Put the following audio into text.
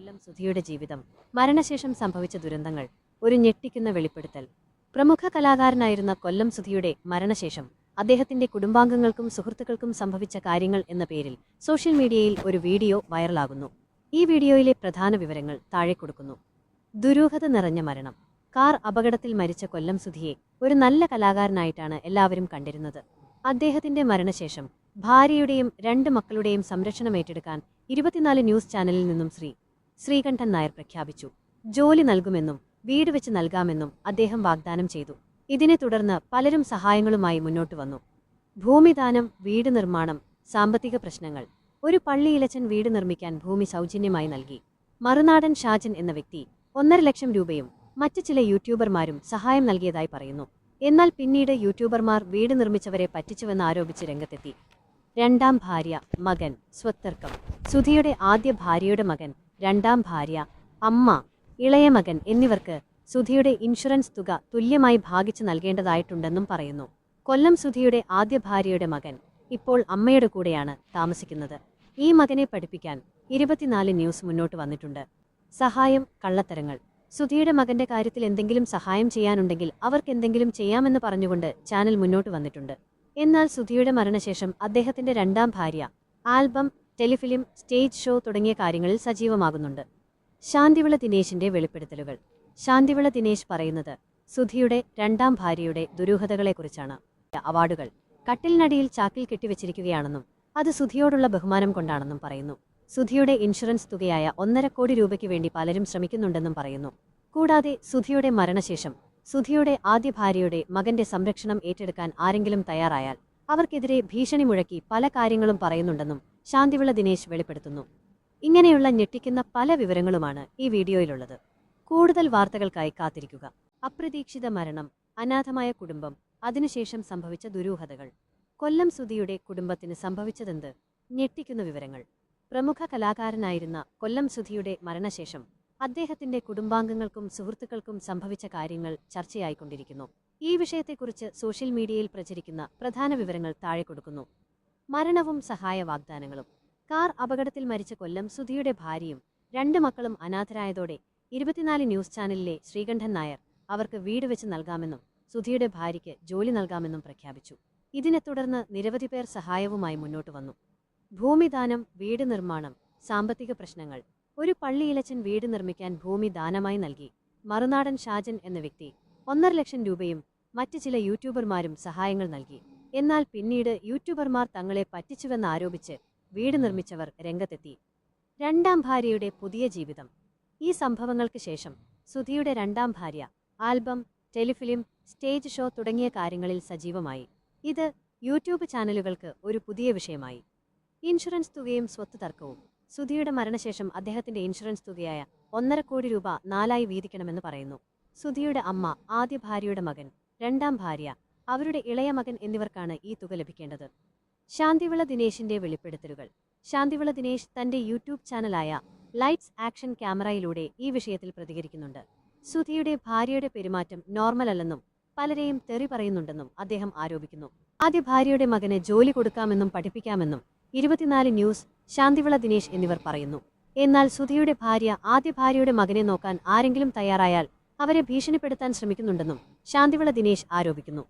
കൊല്ലം സുധിയുടെ ജീവിതം മരണശേഷം സംഭവിച്ച ദുരന്തങ്ങൾ ഒരു ഞെട്ടിക്കുന്ന വെളിപ്പെടുത്തൽ. പ്രമുഖ കലാകാരനായിരുന്ന കൊല്ലം സുധിയുടെ മരണശേഷം അദ്ദേഹത്തിന്റെ കുടുംബാംഗങ്ങൾക്കും സുഹൃത്തുക്കൾക്കും സംഭവിച്ച കാര്യങ്ങൾ എന്ന പേരിൽ സോഷ്യൽ മീഡിയയിൽ ഒരു വീഡിയോ വൈറലാകുന്നു. ഈ വീഡിയോയിലെ പ്രധാന വിവരങ്ങൾ താഴെ കൊടുക്കുന്നു. ദുരൂഹത നിറഞ്ഞ മരണം. കാർ അപകടത്തിൽ മരിച്ച കൊല്ലം സുധിയെ ഒരു നല്ല കലാകാരനായിട്ടാണ് എല്ലാവരും കണ്ടിരുന്നത്. അദ്ദേഹത്തിന്റെ മരണശേഷം ഭാര്യയുടെയും രണ്ട് മക്കളുടെയും സംരക്ഷണം ഏറ്റെടുക്കാൻ ഇരുപത്തിനാല് ന്യൂസ് ചാനലിൽ നിന്നും ശ്രീ ശ്രീകണ്ഠൻ നായർ പ്രഖ്യാപിച്ചു. ജോലി നൽകുമെന്നും വീട് വെച്ച് നൽകാമെന്നും അദ്ദേഹം വാഗ്ദാനം ചെയ്തു. ഇതിനെ തുടർന്ന് പലരും സഹായങ്ങളുമായി മുന്നോട്ട് വന്നു. ഭൂമിദാനം വീട് നിർമ്മാണം സാമ്പത്തിക പ്രശ്നങ്ങൾ. ഒരു പള്ളിയിലച്ചൻ വീട് നിർമ്മിക്കാൻ ഭൂമി സൗജന്യമായി നൽകി. മറുനാടൻ ഷാജൻ എന്ന വ്യക്തി ഒന്നര ലക്ഷം രൂപയും മറ്റു ചില യൂട്യൂബർമാരും സഹായം നൽകിയതായി പറയുന്നു. എന്നാൽ പിന്നീട് യൂട്യൂബർമാർ വീട് നിർമ്മിച്ചവരെ പറ്റിച്ചുവെന്ന് ആരോപിച്ച് രംഗത്തെത്തി. രണ്ടാം ഭാര്യ മകൻ സ്വത്തർക്കം. സുധിയുടെ ആദ്യ ഭാര്യയുടെ മകൻ രണ്ടാം ഭാര്യ അമ്മ ഇളയ മകൻ എന്നിവർക്ക് സുധിയുടെ ഇൻഷുറൻസ് തുക തുല്യമായി ഭാഗിച്ചു നൽകേണ്ടതായിട്ടുണ്ടെന്നും പറയുന്നു. കൊല്ലം സുധിയുടെ ആദ്യ ഭാര്യയുടെ മകൻ ഇപ്പോൾ അമ്മയുടെ കൂടെയാണ് താമസിക്കുന്നത്. ഈ മകനെ പഠിപ്പിക്കാൻ ഇരുപത്തിനാല് ന്യൂസ് മുന്നോട്ട് വന്നിട്ടുണ്ട്. സഹായം കള്ളത്തരങ്ങൾ. സുധിയുടെ മകന്റെ കാര്യത്തിൽ എന്തെങ്കിലും സഹായം ചെയ്യാനുണ്ടെങ്കിൽ അവർക്ക് എന്തെങ്കിലും ചെയ്യാമെന്ന് പറഞ്ഞുകൊണ്ട് ചാനൽ മുന്നോട്ട് വന്നിട്ടുണ്ട്. എന്നാൽ സുധിയുടെ മരണശേഷം അദ്ദേഹത്തിന്റെ രണ്ടാം ഭാര്യ ആൽബം ടെലിഫിലിം സ്റ്റേജ് ഷോ തുടങ്ങിയ കാര്യങ്ങളിൽ സജീവമാകുന്നുണ്ട്. ശാന്തിവിള ദിനേശിന്റെ വെളിപ്പെടുത്തലുകൾ. ശാന്തിവിള ദിനേശ് പറയുന്നത് സുധിയുടെ രണ്ടാം ഭാര്യയുടെ ദുരൂഹതകളെക്കുറിച്ചാണ്. അവാർഡുകൾ. കട്ടിലിനടിയിൽ ചാക്കിൽ കെട്ടിവെച്ചിരിക്കുകയാണെന്നും അത് സുധിയോടുള്ള ബഹുമാനം കൊണ്ടാണെന്നും പറയുന്നു. സുധിയുടെ ഇൻഷുറൻസ് തുകയായ ഒന്നര കോടി രൂപയ്ക്ക് വേണ്ടി പലരും ശ്രമിക്കുന്നുണ്ടെന്നും പറയുന്നു. കൂടാതെ സുധിയുടെ മരണശേഷം സുധിയുടെ ആദ്യ ഭാര്യയുടെ മകന്റെ സംരക്ഷണം ഏറ്റെടുക്കാൻ ആരെങ്കിലും തയ്യാറായാൽ അവർക്കെതിരെ ഭീഷണി മുഴക്കി പല കാര്യങ്ങളും പറയുന്നുണ്ടെന്നും ശാന്തിവിള ദിനേശ് വെളിപ്പെടുത്തുന്നു. ഇങ്ങനെയുള്ള ഞെട്ടിക്കുന്ന പല വിവരങ്ങളുമാണ് ഈ വീഡിയോയിലുള്ളത്. കൂടുതൽ വാർത്തകൾക്കായി കാത്തിരിക്കുക. അപ്രതീക്ഷിത മരണം അനാഥമായ കുടുംബം അതിനുശേഷം സംഭവിച്ച ദുരൂഹതകൾ. കൊല്ലം സുധിയുടെ കുടുംബത്തിന് സംഭവിച്ചതെന്ത്? ഞെട്ടിക്കുന്ന വിവരങ്ങൾ. പ്രമുഖ കലാകാരനായിരുന്ന കൊല്ലം സുധിയുടെ മരണശേഷം അദ്ദേഹത്തിന്റെ കുടുംബാംഗങ്ങൾക്കും സുഹൃത്തുക്കൾക്കും സംഭവിച്ച കാര്യങ്ങൾ ചർച്ചയായിക്കൊണ്ടിരിക്കുന്നു. ഈ വിഷയത്തെക്കുറിച്ച് സോഷ്യൽ മീഡിയയിൽ പ്രചരിക്കുന്ന പ്രധാന വിവരങ്ങൾ താഴെ കൊടുക്കുന്നു. മരണവും സഹായ വാഗ്ദാനങ്ങളും കാർ അപകടത്തിൽ മരിച്ച കൊല്ലം സുധിയുടെ ഭാര്യയും രണ്ട് മക്കളും അനാഥരായതോടെ ഇരുപത്തിനാല് ന്യൂസ് ചാനലിലെ ശ്രീകണ്ഠൻ നായർ അവർക്ക് വീട് വെച്ച് നൽകാമെന്നും സുധിയുടെ ഭാര്യയ്ക്ക് ജോലി നൽകാമെന്നും പ്രഖ്യാപിച്ചു. ഇതിനെ തുടർന്ന് നിരവധി പേർ സഹായവുമായി മുന്നോട്ട് വന്നു. ഭൂമിദാനം വീട് നിർമ്മാണം സാമ്പത്തിക പ്രശ്നങ്ങൾ. ഒരു പള്ളിയിലച്ചൻ വീട് നിർമ്മിക്കാൻ ഭൂമി ദാനമായി നൽകി. മറുനാടൻ ഷാജൻ എന്ന വ്യക്തി ഒന്നര ലക്ഷം രൂപയും മറ്റ് ചില യൂട്യൂബർമാരും സഹായങ്ങൾ നൽകി. എന്നാൽ പിന്നീട് യൂട്യൂബർമാർ തങ്ങളെ പറ്റിച്ചുവെന്ന് ആരോപിച്ച് വീട് നിർമ്മിച്ചവർ രംഗത്തെത്തി. രണ്ടാം ഭാര്യയുടെ പുതിയ ജീവിതം. ഈ സംഭവങ്ങൾക്ക് ശേഷം സുധിയുടെ രണ്ടാം ഭാര്യ ആൽബം ടെലിഫിലിം സ്റ്റേജ് ഷോ തുടങ്ങിയ കാര്യങ്ങളിൽ സജീവമായി. ഇത് യൂട്യൂബ് ചാനലുകൾക്ക് ഒരു പുതിയ വിഷയമായി. ഇൻഷുറൻസ് തുകയും സ്വത്ത് തർക്കവും. സുധിയുടെ മരണശേഷം അദ്ദേഹത്തിന്റെ ഇൻഷുറൻസ് തുകയായ ഒന്നര കോടി രൂപ നാലായി വീതിക്കണമെന്ന് പറയുന്നു. സുധിയുടെ അമ്മ ആദ്യ ഭാര്യയുടെ മകൻ രണ്ടാം ഭാര്യ അവരുടെ ഇളയ മകൻ എന്നിവർക്കാണ് ഈ തുക ലഭിക്കേണ്ടത്. ശാന്തിവിള ദിനേശിന്റെ വെളിപ്പെടുത്തലുകൾ. ശാന്തിവിള ദിനേശ് തന്റെ യൂട്യൂബ് ചാനലായ ലൈറ്റ്സ് ആക്ഷൻ ക്യാമറയിലൂടെ ഈ വിഷയത്തിൽ പ്രതികരിക്കുന്നുണ്ട്. സുധിയുടെ ഭാര്യയുടെ പെരുമാറ്റം നോർമൽ അല്ലെന്നും പലരെയും തെറി പറയുന്നുണ്ടെന്നും അദ്ദേഹം ആരോപിക്കുന്നു. ആദ്യ ഭാര്യയുടെ മകന് ജോലി കൊടുക്കാമെന്നും പഠിപ്പിക്കാമെന്നും ഇരുപത്തിനാല് ന്യൂസ് ശാന്തിവിള ദിനേശ് എന്നിവർ പറയുന്നു. എന്നാൽ സുധിയുടെ ഭാര്യ ആദ്യ ഭാര്യയുടെ മകനെ നോക്കാൻ ആരെങ്കിലും തയ്യാറായാൽ അവരെ ഭീഷണിപ്പെടുത്താൻ ശ്രമിക്കുന്നുണ്ടെന്നും ശാന്തിവിള ദിനേശ് ആരോപിക്കുന്നു.